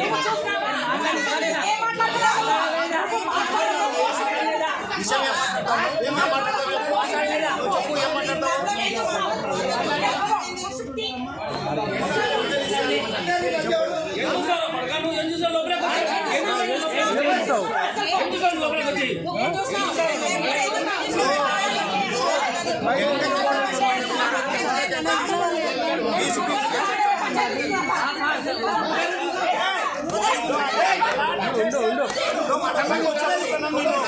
నువ్వు ఏం మాట్లాడుతున్నావు?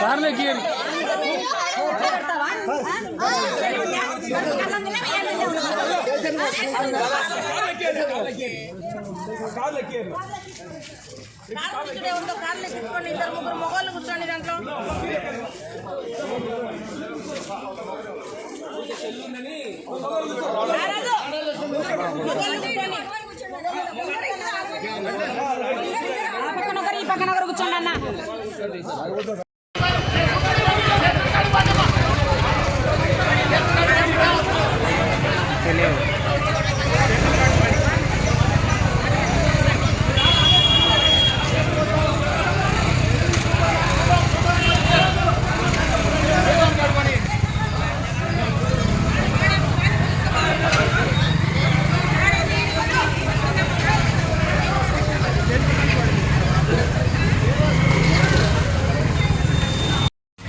కార్లకి కార్లకి కార్లే గీయని ఇద్దరు ముగ్గురు మొగోళ్ళు కూర్చోండి దాంట్లో. ఈ పక్కన ఒకరు కూర్చోండి అన్న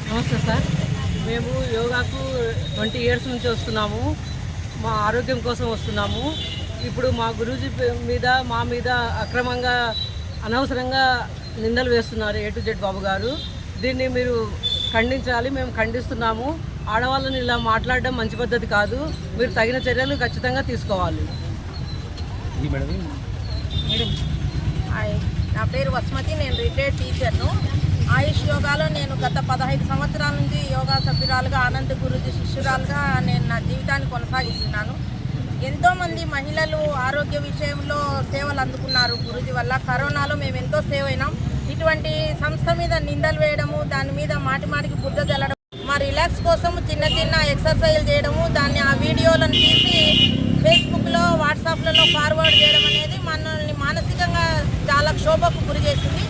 నమస్తే సార్ మేము యోగాకు ట్వంటీ ఇయర్స్ నుంచి వస్తున్నాము. మా ఆరోగ్యం కోసం వస్తున్నాము. ఇప్పుడు మా గురూజీ పే- మీద మా మీద అక్రమంగా అనవసరంగా నిందలు వేస్తున్నారు ఏ టు జెడ్ బాబు గారు. దీన్ని మీరు ఖండించాలి మేము ఖండిస్తున్నాము. ఆడవాళ్ళని ఇలా మాట్లాడడం మంచి పద్ధతి కాదు. మీరు తగిన చర్యలు ఖచ్చితంగా తీసుకోవాలి. హాయ్. నా పేరు వస్మతి నేను రిటైర్డ్ టీచర్ను. ఆయుష్ యోగాలో నేను గత పదహైదు సంవత్సరాల నుంచి యోగా సభ్యురాలుగా ఆనంద్ గురుజీ శిష్యురాలుగా నేను నా జీవితాన్ని కొనసాగిస్తున్నాను. ఎంతోమంది మహిళలు ఆరోగ్య విషయంలో సేవలు అందుకున్నారు గురుజీ వల్ల. కరోనాలో మేము ఎంతో సేవ్ అయినాం. ఇటువంటి సంస్థ మీద నిందలు వేయడము దాని మీద మాటి మాటికి బుద్ధ జల్లడం మా రిలాక్స్ కోసం చిన్న చిన్న ఎక్సర్సైజ్ చేయడము దాన్ని ఆ వీడియోలను తీసి ఫేస్బుక్లో వాట్సాప్లలో ఫార్వర్డ్ చేయడం అనేది మనల్ని మానసికంగా చాలా క్షోభకు గురి చేసింది.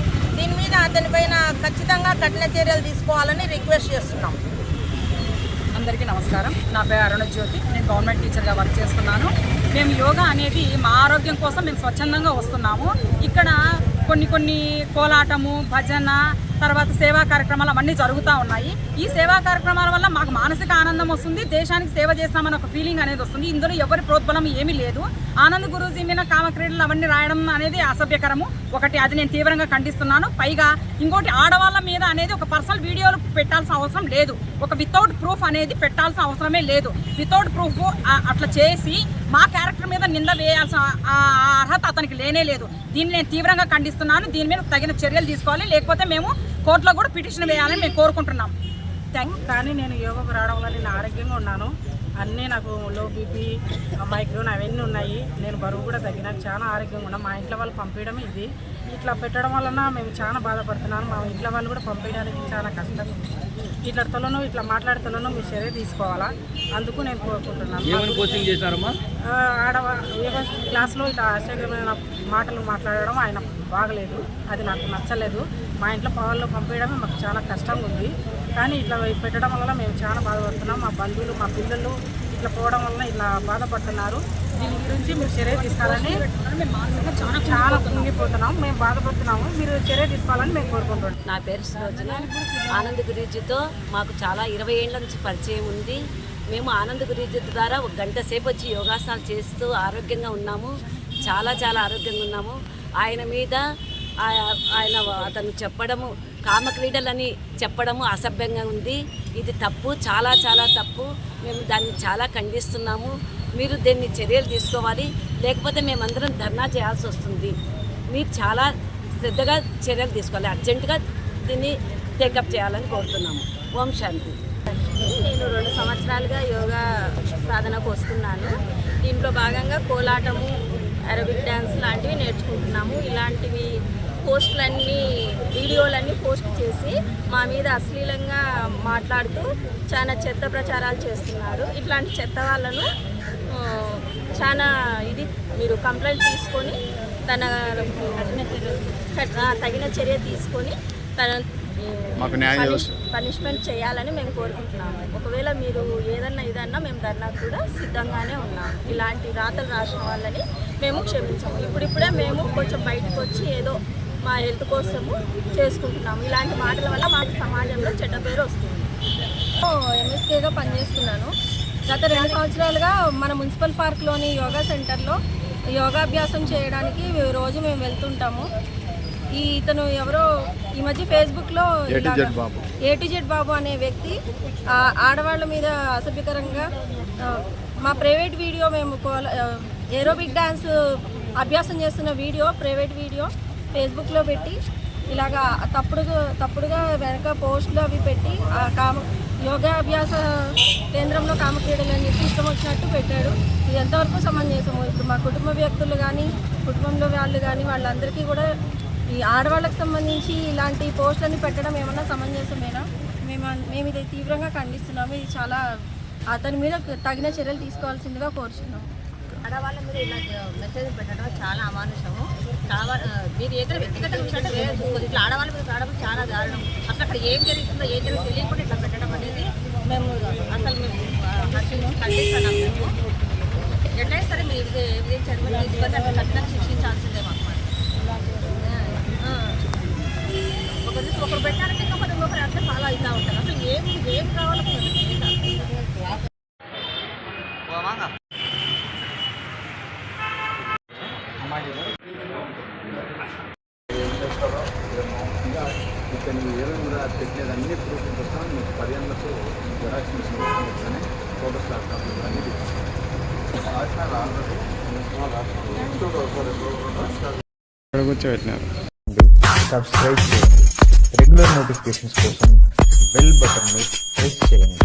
మీద అతనిపైన ఖచ్చితంగా కఠిన చర్యలు తీసుకోవాలని రిక్వెస్ట్ చేస్తున్నాం. అందరికీ నమస్కారం. నా పేరు అరుణ జ్యోతి. నేను గవర్నమెంట్ టీచర్గా వర్క్ చేస్తున్నాను. మేము యోగా అనేది మా ఆరోగ్యం కోసం మేము స్వచ్ఛందంగా వస్తున్నాము. ఇక్కడ కొన్ని కొన్ని కోలాటము భజన తర్వాత సేవా కార్యక్రమాలు అవన్నీ జరుగుతూ ఉన్నాయి. ఈ సేవా కార్యక్రమాల వల్ల మాకు మానసిక ఆనందం వస్తుంది. దేశానికి సేవ చేస్తామని ఒక ఫీలింగ్ అనేది వస్తుంది. ఇందులో ఎవరి ప్రోత్బలం ఏమీ లేదు. ఆనంద్ గురూజీ మీద కామక్రీడలు అవన్నీ రాయడం అనేది అసభ్యకరము. ఒకటి అది నేను తీవ్రంగా ఖండిస్తున్నాను. పైగా ఇంకోటి ఆడవాళ్ళ మీద అనేది ఒక పర్సనల్ వీడియోలు పెట్టాల్సిన అవసరం లేదు. ఒక వితౌట్ ప్రూఫ్ అనేది పెట్టాల్సిన అవసరమే లేదు. వితౌట్ ప్రూఫ్ అట్లా చేసి మా క్యారెక్టర్ మీద నింద వేయాల్సిన ఆ- అర్హత అతనికి లేనే లేదు. దీన్ని నేను తీవ్రంగా ఖండిస్తున్నాను. దీని మీద తగిన చర్యలు తీసుకోవాలి. లేకపోతే మేము కోర్టులో కూడా పిటిషన్ వేయాలని మేము కోరుకుంటున్నాం. థ్యాంక్ కానీ నేను యోగాకు రావడం వల్ల నేను ఆరోగ్యంగా ఉన్నాను. అన్నీ నాకు లో బీపీ మైగ్రేన్ అవన్నీ ఉన్నాయి. నేను బరువు కూడా తగ్గినాను చాలా ఆరోగ్యంగా ఉన్నాను మా ఇంట్లో వాళ్ళు పంపించడం ఇది. ఇట్లా పెట్టడం వలన మేము చాలా బాధపడుతున్నాను. మా ఇంట్లో వాళ్ళు కూడా పంపించడానికి చాలా కష్టంగా ఉంది. ఇట్లా తొలను ఇట్లా మాట్లాడుతున్నాను మీ చర్య తీసుకోవాలా? అందుకు నేను కోరుకుంటున్నాను. చేసినారమ్మా ఆ, ఆడవ క్లాస్లో ఇట్లా అసహ్యమైన మాటలు మాట్లాడడం ఆయన బాగలేదు. అది నాకు నచ్చలేదు. మా ఇంట్లో పవర్లో పంపించడమే మాకు చాలా కష్టంగా ఉంది. కానీ ఇట్లా పెట్టడం వల్ల మేము చాలా బాధపడుతున్నాం. మా బంధువులు మా పిల్లలు ఇట్లా పోవడం వల్ల ఇట్లా బాధపడుతున్నారు. దీని గురించి మీరు చర్య తీసుకోవాలని చాలా చాలా కుంగిపోతున్నాం. మేము బాధపడుతున్నాము. మీరు చర్య తీసుకోవాలని మేము కోరుకుంటున్నాం. నా పేరు సులోచన. ఆనంద్ గురీజీతో మాకు చాలా ఇరవై ఏళ్ళ నుంచి పరిచయం ఉంది. మేము ఆనంద్ గురీజీ ద్వారా ఒక గంట సేపు వచ్చి యోగాసనాలు చేస్తూ ఆరోగ్యంగా ఉన్నాము. చాలా చాలా ఆరోగ్యంగా ఉన్నాము. ఆయన మీద ఆయన అతను చెప్పడము కామక్రీడలని చెప్పడము అసభ్యంగా ఉంది. ఇది తప్పు చాలా చాలా తప్పు. మేము దాన్ని చాలా ఖండిస్తున్నాము. మీరు దీన్ని చర్యలు తీసుకోవాలి. లేకపోతే మేమందరం ధర్నా చేయాల్సి వస్తుంది. మీరు చాలా శ్రద్ధగా చర్యలు తీసుకోవాలి. అర్జెంటుగా దీన్ని టేకప్ చేయాలని కోరుతున్నాము. ఓం శాంతి. నేను రెండు సంవత్సరాలుగా యోగా సాధనకు వస్తున్నాను. దీంట్లో భాగంగా కోలాటము అరబిక్ డ్యాన్స్ లాంటివి నేర్చుకుంటున్నాము. ఇలాంటివి పోస్టులన్నీ వీడియోలన్నీ పోస్ట్ చేసి మా మీద అశ్లీలంగా మాట్లాడుతూ చాలా చెత్త ప్రచారాలు చేస్తున్నారు. ఇట్లాంటి చెత్త వాళ్ళను చాలా ఇది మీరు కంప్లైంట్ తీసుకొని తన తగిన చర్య తీసుకొని తన పనిష్మెంట్ చేయాలని మేము కోరుకుంటున్నాము. ఒకవేళ మీరు ఏదన్నా ఇదన్నా మేము ధర్నా కూడా సిద్ధంగానే ఉన్నాము. ఇలాంటి రాతలు రాసిన వాళ్ళని మేము క్షమించాము. ఇప్పుడిప్పుడే మేము కొంచెం బయటకు వచ్చి ఏదో మా హెల్త్ కోసము చేసుకుంటున్నాము. ఇలాంటి మాటల వల్ల మాకు సమాజంలో చెడ్డ పేరు వస్తుంది. ఎంఎస్కేగా పనిచేస్తున్నాను. గత రెండు సంవత్సరాలుగా మన మున్సిపల్ పార్క్లోని యోగా సెంటర్లో యోగాభ్యాసం చేయడానికి రోజు మేము వెళ్తుంటాము. ఈ ఇతను ఎవరో ఈ మధ్య ఫేస్బుక్లో Z Babu. A to Z Babu అనే వ్యక్తి ఆడవాళ్ళ మీద అసభ్యకరంగా మా ప్రైవేట్ వీడియో మేము ఏరోబిక్ డ్యాన్స్ అభ్యాసం చేస్తున్న వీడియో ప్రైవేట్ వీడియో. ఫేస్బుక్లో పెట్టి ఇలాగా తప్పుడుగా తప్పుడుగా వెనక పోస్టులు అవి పెట్టి ఆ కామ యోగా అభ్యాస కేంద్రంలో కామక్రీడలు అని చెప్పి ఇష్టం వచ్చినట్టు పెట్టాడు. ఇది ఎంతవరకు సమంజసము ఇప్పుడు మా కుటుంబ వ్యక్తులు కానీ కుటుంబంలో వాళ్ళు కానీ వాళ్ళందరికీ కూడా ఈ ఆడవాళ్ళకి సంబంధించి ఇలాంటి పోస్టులని పెట్టడం ఏమన్నా సమంజసమేనా? మేము మేము ఇది తీవ్రంగా ఖండిస్తున్నాము. ఇది చాలా అతని మీద తగిన చర్యలు తీసుకోవాల్సిందిగా కోరుచున్నాం ఆడవాళ్ళ మీద ఇలా మెసేజ్ పెట్టడం చాలా అమానుషము. కావా మీరు ఏదైనా వ్యక్తిగత విషయాలు వేరే చూసుకోదు ఇట్లా ఆడవాళ్ళ మీద రావడం చాలా దారుణం. అసలు అక్కడ ఏం జరుగుతుందో ఏం జరుగుతుందో తెలియకుండా ఇట్లా పెట్టడం అనేది మేము అసలు మేము ఆ, ఖండిస్తున్నాం మేము. ఎట్లయినా సరే మీరు ఇది ఎవిడెన్స్ మీరు తీసుకొని అట్లా ఖచ్చితంగా శిక్షించాల్సిందే మాకు. ఒకరి ఒకరు పెట్టారంటే ఇంకా మనం ఇంకొకరు ఇంకొకరు అట్లా ఫాలో అవుతూ ఉంటారు. అసలు ఏం ఏం కావాలో మనకి ఏం కాదు. ఇక్కడ నువ్వు ఏమేమి కూడా పెట్టినది అన్ని ప్రూఫ్ కోసం మీకు పర్యాలకు జెరాక్స్ మిషన్ కానీ ఫోటోస్ ల్యాప్టాప్ అన్ని కూర్చోబెట్టినారు సబ్స్క్రైబ్ చేయండి రెగ్యులర్ నోటిఫికేషన్స్ కోసం బెల్ బటన్ని ప్రెస్ చేయండి